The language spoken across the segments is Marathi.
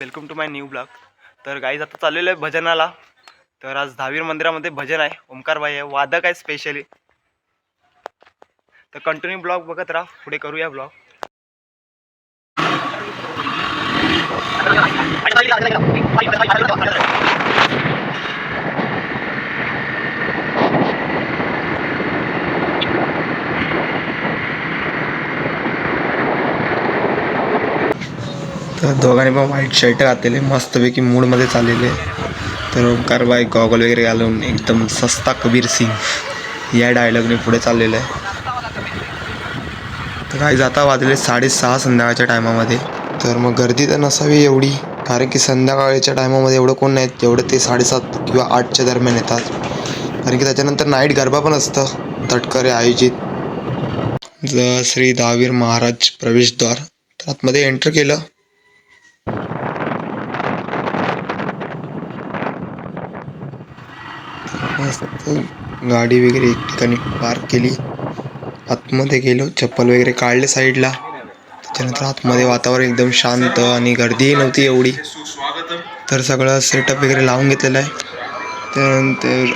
Welcome to my new blog तर गाईज आता चाललेलं आहे भजनाला. तर आज दहावीर मंदिरामध्ये भजन आहे. ओंकारबाई आहे. वादक आहे स्पेशली तर कंटिन्यू ब्लॉग बघत राहा. पुढे करूया ब्लॉग तर दोघांनी पण व्हाईट शर्ट घातलेले मस्तपैकी मूडमध्ये चाललेले तर ओंकारबाई गॉगल वगैरे घालून एकदम सस्ता कबीर सिंग या डायलॉगने पुढे चाललेलं आहे. तर काही जाता वाजले साडेसहा संध्याकाळच्या टायमामध्ये तर मग गर्दी तर नसावी एवढी कारण की संध्याकाळच्या टायमामध्ये एवढं कोण नाहीत तेवढं ते साडेसात किंवा आठच्या दरम्यान येतात. कारण की त्याच्यानंतर नाईट गरबा पण असतं तटकरे आयोजित. ज श्री दहावीर महाराज प्रवेशद्वार. तर आतमध्ये एंटर केलं. गाडी वगैरे एक ठिकाणी पार्क केली. आतमध्ये गेलो चप्पल वगैरे काढले साईडला त्याच्यानंतर आतमध्ये वातावरण एकदम शांत आणि गर्दीही नव्हती एवढी. तर सगळं सेटअप वगैरे लावून घेतलेलं आहे. त्यानंतर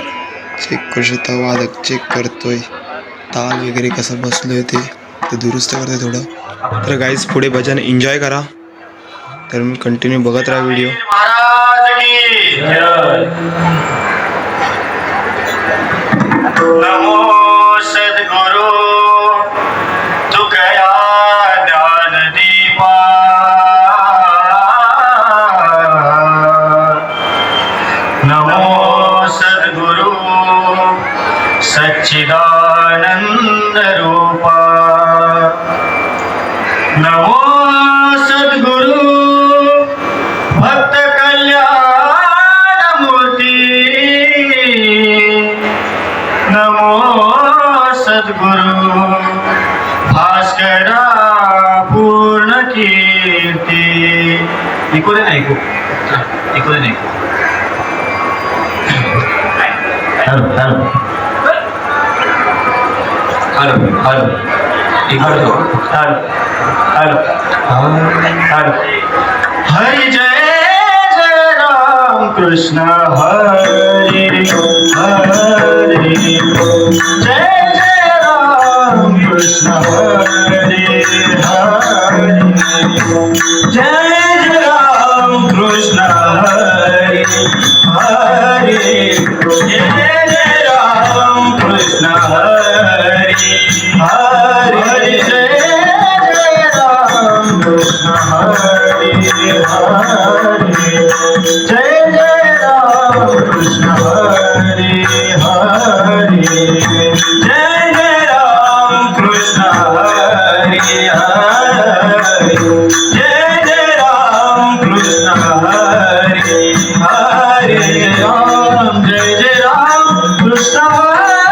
चेक करू शकता वादक चेक करतोय. ताल वगैरे कसं बसलो ते ते दुरुस्त करते थोडं. तर गाईज पुढे भजन एन्जॉय करा. तर मी कंटिन्यू बघत राहा व्हिडिओ Oh. ऐकू दे ना ऐकू ऐकू दे ना ऐकू hello hello hello hello hello hello hello hello Hari जय जय राम कृष्ण हरि हरि जय जय राम कृष्ण हरि हरि जय Amém.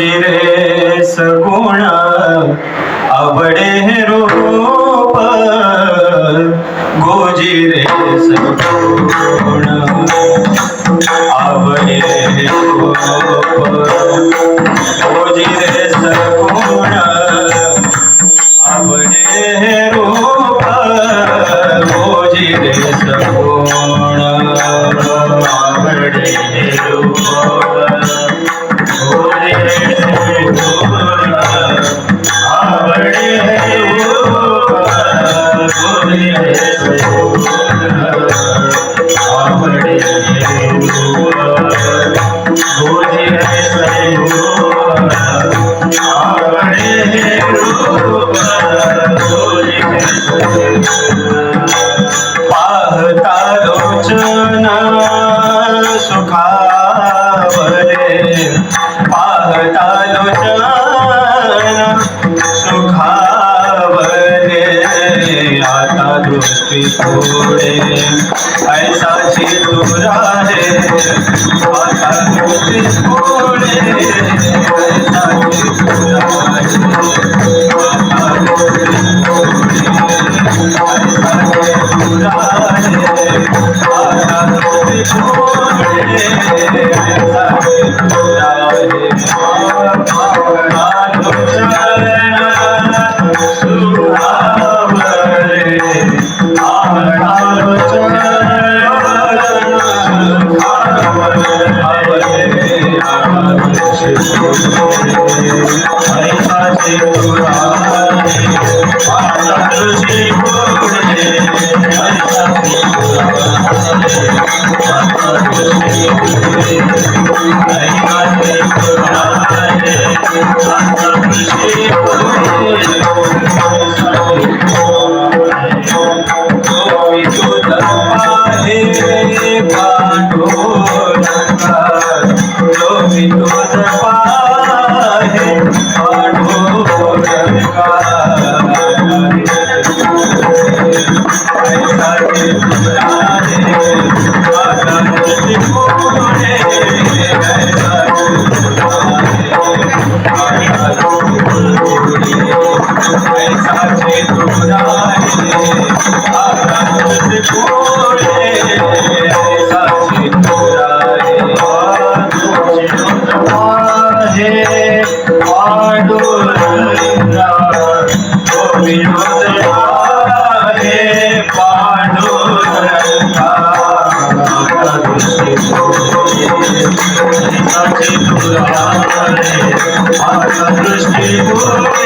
Jesus. दृष्टी थोडे ऐसा चितुरा है आता दृष्टी थोडे ऐसा चितुरा है आता दृष्टी पुरवाविहारी माय आता दृष्टी पुढे ऐसा की तुराहे आता दृष्टी पुढे ऐसा की तुराहे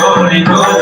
तो